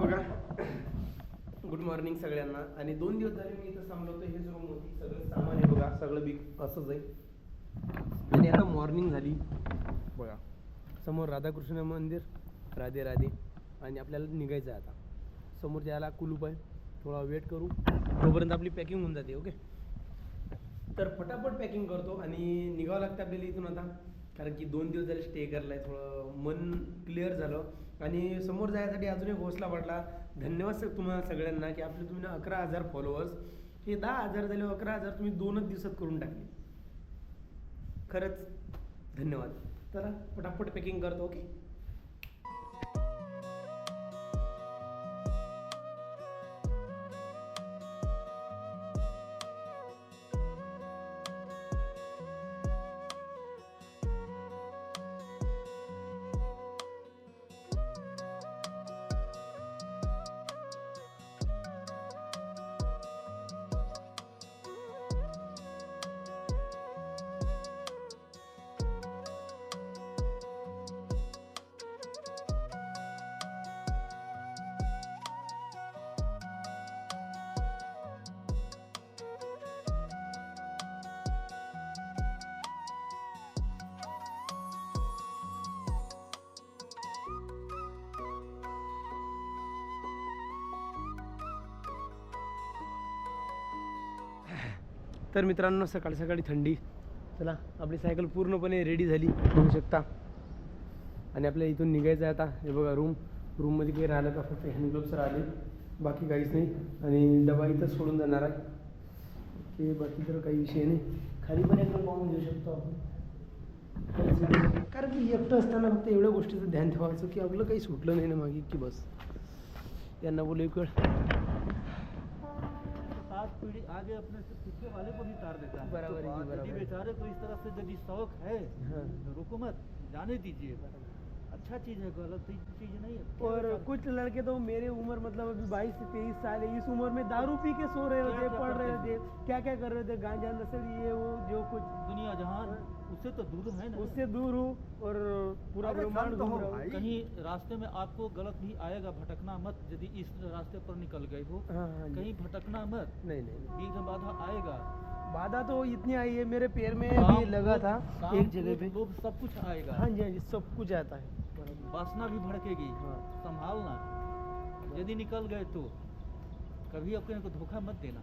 बघा. Good morning सगळ्यांना. आणि दोन दिवस झाले मी इथं थांबलो होतो रूम होती. सगळं सामान आहे बघा. सगळं बिग असंच आहे. आणि आता मॉर्निंग झाली. बघा. समोर राधाकृष्ण मंदिर राधे राधे. आणि आपल्याला निघायचं आहे आता. समोर जायला कुलूप आहे. थोडा वेट करू. तोपर्यंत आपली पॅकिंग होऊन जाते ओके तर फटाफट पॅकिंग करतो आणि निघावं लागतं आपल्याला इथून आता. कारण की दोन दिवस झाले स्टे करलाय थोडं मन क्लिअर झालं. आणि समोर जायसाठी अजून एक हौसला वाढला धन्यवाद सर तुम्हाला सगळ्यांना की आपले तुम्ही अकरा हजार फॉलोअर्स हे दहा हजार झाले अकरा हजार तुम्ही दोनच दिवसात करून टाकले. खरंच धन्यवाद. चला पटापट पॅकिंग करतो ओके तर मित्रांनो सकाळी सकाळी थंडी. चला आपली सायकल पूर्णपणे रेडी झाली. बघू शकता. आणि आपल्या इथून निघायचं आहे आता. हे बघा रूम रूममध्ये काही राहिलं का? फक्त हँडग्लोव्स राहिले. बाकी काहीच नाही. आणि डबा इथं सोडून जाणार आहे. ते बाकी तर काही विषय नाही. खाली पण एकदा पाहून घेऊ शकतो आपण. कारण की एकटं असताना फक्त एवढ्या गोष्टीचं ध्यान ठेवायचं की आपलं काही सुटलं नाही ना मागे की बस. यांना बोलू एक वेळ पीढ़ी आगे अपने से पीछे वाले को भी तार देता है। बराबर तो यदि बेचारे को इस तरह से यदि शौक है हाँ। तो रुको मत जाने दीजिए। अच्छा चीज़ है गलत चीज़ नहीं है। और कुछ लड़के तो मेरे उम्र मतलब अभी बाईस से तेईस साल है इस उम्र में दारू पी के सो रहे होते पढ़ रहे होते क्या क्या कर रहे थे गांजा नशे ये वो जो कुछ। दुनिया जहान उससे तो दूर है ना। उससे दूर हूँ और पूरा ब्रह्मांड शांत घूम हो रहा हूँ। कहीं रास्ते में आपको गलत भी आएगा भटकना मत यदि इस रास्ते पर निकल गए हो। हाँ हाँ। कहीं भटकना मत। नहीं नहीं में बाधा आएगा। बाधा तो इतनी आई है मेरे पैर में भी लगा था एक जगह पे। लोभ सब कुछ आएगा। हाँ जी हाँ जी सब कुछ आता है। वासना भी भड़केगी। हाँ। संभालना। यदि निकल गए तो कभी अपने को धोखा मत देना।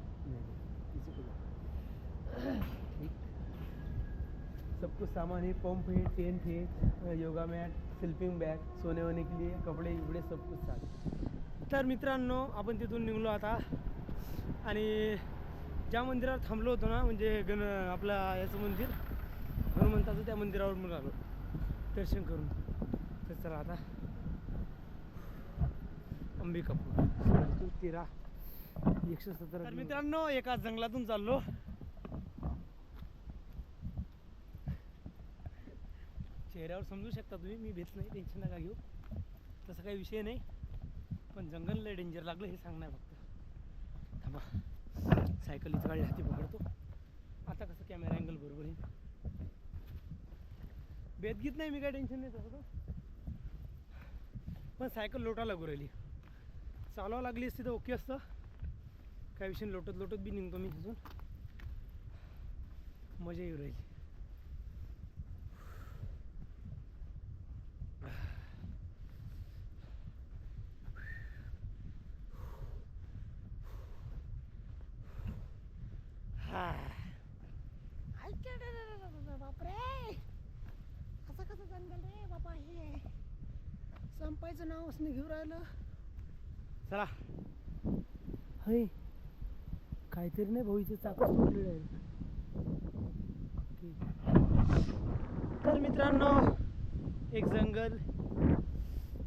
सब कुछ सामान है पंप है टेंट है योगा मॅट स्लिपिंग बॅग सोने वोने के लिए कपडे बिपडे सब कुछ साथ। तर मित्रांनो आपण तिथून निघलो आता. आणि ज्या मंदिरावर थांबलो होतो ना म्हणजे गण आपला याचं मंदिर हनुमंताचं त्या मंदिरावर मग आलो. दर्शन करून. तर चला आता. अंबिकापूर. तेरा. एकशे सतरा तर मित्रांनो एका जंगलातून चाललो. चेहऱ्यावर समजू शकता तुम्ही मी भेट नाही टेन्शन नका घेऊ. तसं काही विषय नाही. पण जंगलला डेंजर लागलं हे सांगणार फक्त. थांबा. सायकल इथं गाडी हाती पकडतो. आता कसं कॅमेरा अँगल बरोबर आहे बेदगीत नाही मी काय टेन्शन नाही तसं तर. पण सायकल लोटा लागू राहिली. चालवा लागली असती तर ओके असतं. काय विषय नाही, लोटत लोटत बी निघतो मी तिथून. मजा येऊ राहिली हा बापरे असं कसं जंगल रे बाबा हे संपायचं नावच नाही घेऊ राहिलं. चला. हय. काहीतरी नाही भाऊ इथे चाकच तुटलेलं आहे. तर मित्रांनो एक जंगल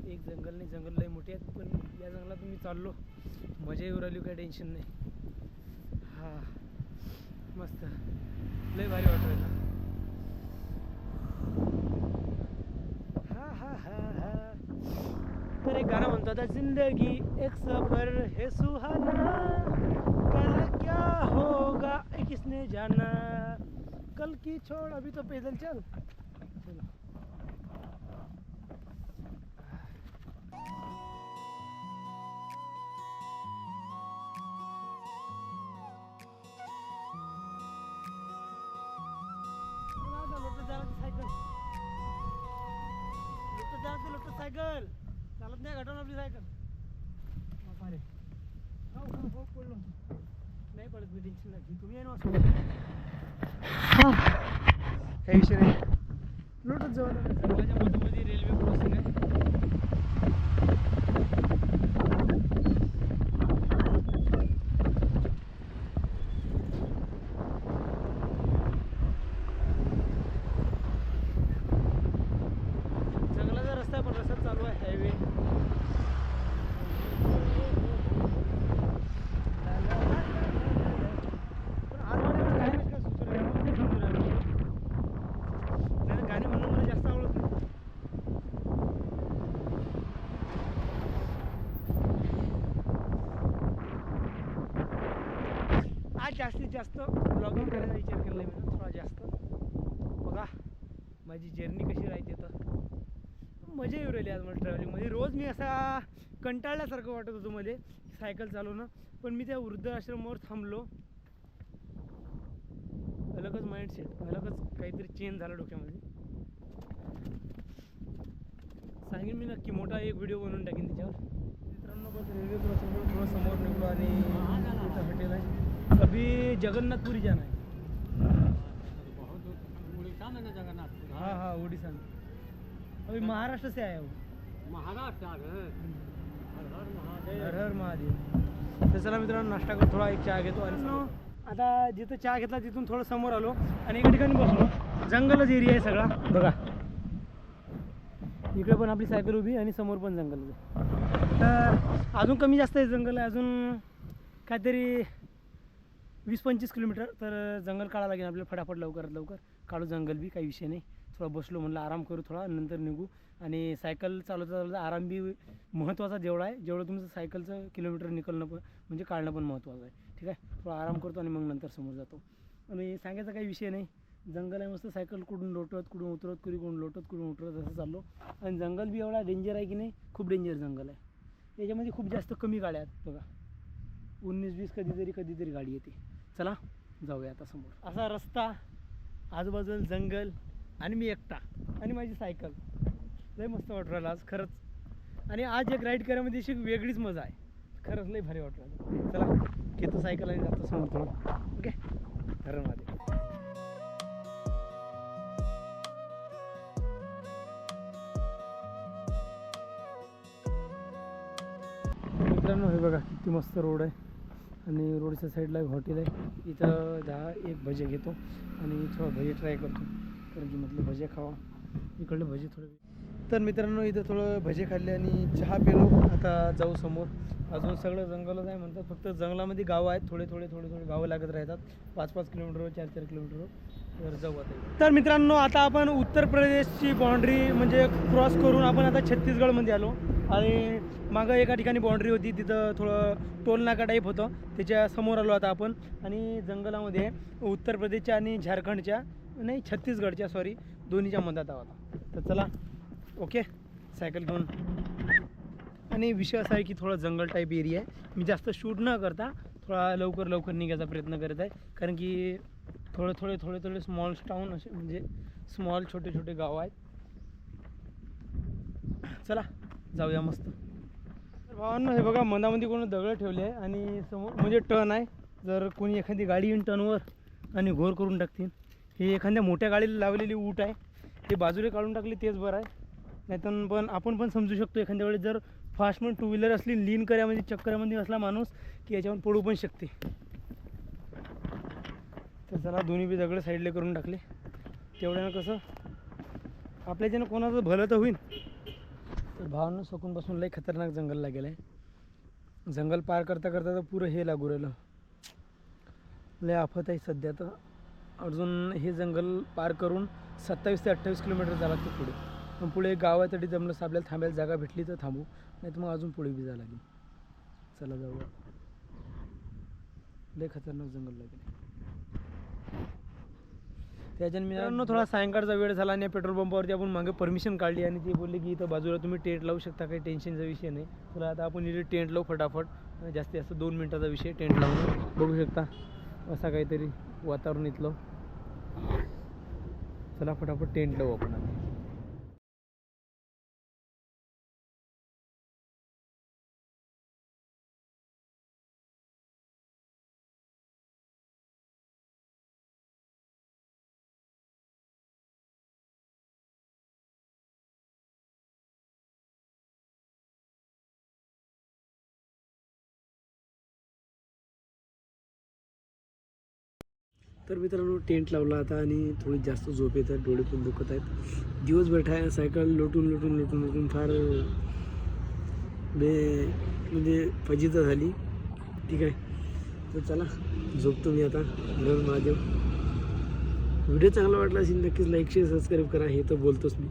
एक जंगल नाही जंगल लय मोठे आहेत पण या जंगलात मी चाललो. मजा येऊ राहिली काय टेन्शन नाही. हा. मस्त. लय भारी वाटू राहिलं हा हा हा हा. तर एक गाणं म्हणतो आता जिंदगी एक सफर है सुहाना कल क्या होगा किसने जाना? कल की छोड़ अभी तो पैदल चल। चलो सायकल. लोट सायकल. चालत नाही घटना आपली सायकल. बापा रे हो हो हो पडलो नाही पडत मी टेन्शन नाही तुम्ही आहे ना काही विषय नाही. लुटत जाऊ आता. सर्वांच्या मोठीमध्ये रेल्वे क्रॉसिंग आहे जंगलाचा रस्ता आहे पण रस्ता चालू आहे हायवे गाणे म्हणणं मला जास्त आवडत नाही आज जास्तीत जास्त ब्लॉगिंग करायचा विचार केला आहे मी. थोडा जास्त. बघा माझी जर्नी कशी राहते तर मजा येऊ राहिली आज मला ट्रॅव्हलिंगमध्ये रोज मी असा कंटाळल्यासारखं वाटत होतं मध्ये. सायकल चालवणं. पण मी त्या वृद्धाश्रमावर थांबलो. अलगच माइंडसेट अलगच काहीतरी चेंज झालं डोक्यामध्ये. सांगेन मी नक्की मोठा एक व्हिडिओ बनवून टाकेन त्याच्यावर. मित्रांनो बस रेल्वे क्रॉसिंग थोडं समोर निघलो आणि हॉटेल आहे. अभी जगन्नाथपुरी जाना है। उड़ीसा हाँ हाँ उड़ीसा में। अभी महाराष्ट्र से आया हूँ। महाराष्ट्र हर हर महादेव। हर हर महादेव तर चला मित्रांनो नाश्ता करून थोडा एक चहा घेतो आणि आता जिथं चहा घेतला तिथून थोडं समोर आलो आणि एका ठिकाणी बसलो. जंगलच एरिया आहे सगळा. बघा. इकडे पण आपली सायकल उभी आणि समोर पण जंगल आहे. तर अजून कमी जास्त आहे जंगल आहे. अजून काहीतरी वीस पंचवीस किलोमीटर तर जंगल काढावं लागेल आपल्याला फटाफट लवकरात लवकर. काढू जंगल बी काही विषय नाही. थोडा बसलो म्हणलं आराम करू थोडा नंतर निघू. आणि सायकल चालवता चालवता आराम बी महत्त्वाचा जेवढा आहे जेवढं तुमचं सायकलचं किलोमीटर निकलणं पण म्हणजे काढणं पण महत्त्वाचं आहे. ठीक आहे? थोडा आराम करतो आणि मग नंतर समोर जातो. आणि सांगायचा काही विषय नाही. जंगल आहे मस्त सायकल कुठून लोटत कुठून उतरत कुठून लोटत कुठून उतरत असं चाललो. आणि जंगल बी एवढा डेंजर आहे की नाही खूप डेंजर जंगल आहे. याच्यामध्ये खूप जास्त कमी गाड्या आहेत बघा. उन्नीस वीस कधीतरी कधीतरी गाडी येते. चला जाऊया आता समोर. असा रस्ता आजूबाजूला जंगल आणि मी एकटा आणि माझी सायकल. लय मस्त वाटू राहिलं आज खरंच. आणि आज एक राईड करायमध्ये अशी एक वेगळीच मजा आहे. खरंच लय भारी वाटू राहिलं. चला घेतो सायकल आणि जातो समोर थोडं ओके घरामध्ये मित्रांनो हे बघा किती मस्त रोड आहे. आणि रोडच्या साईडला एक हॉटेल आहे. इथं दहा एक भजे घेतो आणि थोडं भजे ट्राय करतो. कारण की म्हटलं भजे खावा. इकडले भजे थोडे तर मित्रांनो इथं थोडं भजे खाल्ले आणि चहा पिलो. आता जाऊ समोर. अजून सगळं जंगलच आहे म्हणतात. फक्त जंगलामध्ये गावं आहेत. थोडे थोडे थोडे थोडे गावं लागत राहतात. पाच पाच किलोमीटरवर चार चार किलोमीटरवर तर जाऊ आता तर मित्रांनो आता आपण उत्तर प्रदेशची बाँड्री म्हणजे क्रॉस करून आपण आता छत्तीसगडमध्ये आलो. आणि मागं एका ठिकाणी बाँड्री होती तिथं थोडं टोल नाका टाईप होतं. त्याच्यासमोर आलो आता आपण. आणि जंगलामध्ये उत्तर प्रदेशच्या आणि झारखंडच्या नाही छत्तीसगडच्या सॉरी दोन्हीच्या मधात आहोत तर चला ओके सायकल घेऊन. आणि विषय असा आहे की थोडा जंगल टाईप एरिया आहे. मी जास्त शूट न करता थोडा लवकर लवकर निघायचा प्रयत्न करत आहे. कारण की थोडे थोडे थोडे थोडे स्मॉल टाऊन असे म्हणजे स्मॉल छोटे छोटे गाव आहेत. चला. जाऊया मस्त. भावांना हे बघा मनामध्ये कोणी दगड ठेवले आहे आणि समोर म्हणजे टर्न आहे. जर कोणी एखादी गाडी येईन टर्नवर आणि घोर करून टाकतील. हे एखाद्या मोठ्या गाडीला लावलेली ऊट आहे. ते बाजूला काढून टाकली तेच बरं आहे. नाहीतर पण आपण पण समजू शकतो एखाद्या वेळेस जर फास्ट म्हणून टू व्हीलर असली लीन करामध्ये चक्करामध्ये असला माणूस की याच्यावर पडू पण शकते. तर चला दोन्ही बी दगड साईडला करून टाकले. तेवढ्यानं कसं आपल्याच्यानं कोणाचं भलं तर होईल तर भावानं सकूनपासून लई खतरनाक जंगलला गेलं आहे जंगल पार करता करता तर पुरं हे लागू राहिलं. लय आफत आहे सध्या तर. अजून हे जंगल पार करून सत्तावीस ते अठ्ठावीस किलोमीटर झाला ते पुढे. पण पुढे एक गाव आहे तरी जमलं असं आपल्याला थांबायला जागा भेटली तर थांबू नाही तर मग अजून पुढे बी जावं लागेल. चला जाऊया. लय खतरनाक जंगल लागेल त्याच्यानं मी मित्रांनो थोडा सायंकाळचा वेळ झाला आणि पेट्रोल पंपावरती आपण मागे परमिशन काढली आणि ते बोलले की इथं बाजूला तुम्ही टेंट लावू शकता काही टेन्शनचा विषय नाही. तर आता आपण इथे टेंट लावू फटाफट. जास्तीत जास्त दोन मिनटाचा विषय टेंट लावून बघू शकता असा काहीतरी वातावरण इथलं. चला फटाफट टेंट लावू आपण तर मित्रांनो टेंट लावला आता आणि थोडी जास्त झोप येत आहे डोळे पण दुखत आहेत. दिवसभर ठाय सायकल लोटून लोटून लोटून लोटून फार बे म्हणजे फजिता झाली. ठीक आहे. तर चला झोपतो मी आता हर महादेव. व्हिडिओ चांगला वाटला असेल नक्कीच लाईक शेअर सबस्क्राईब करा. हे तर बोलतोच मी.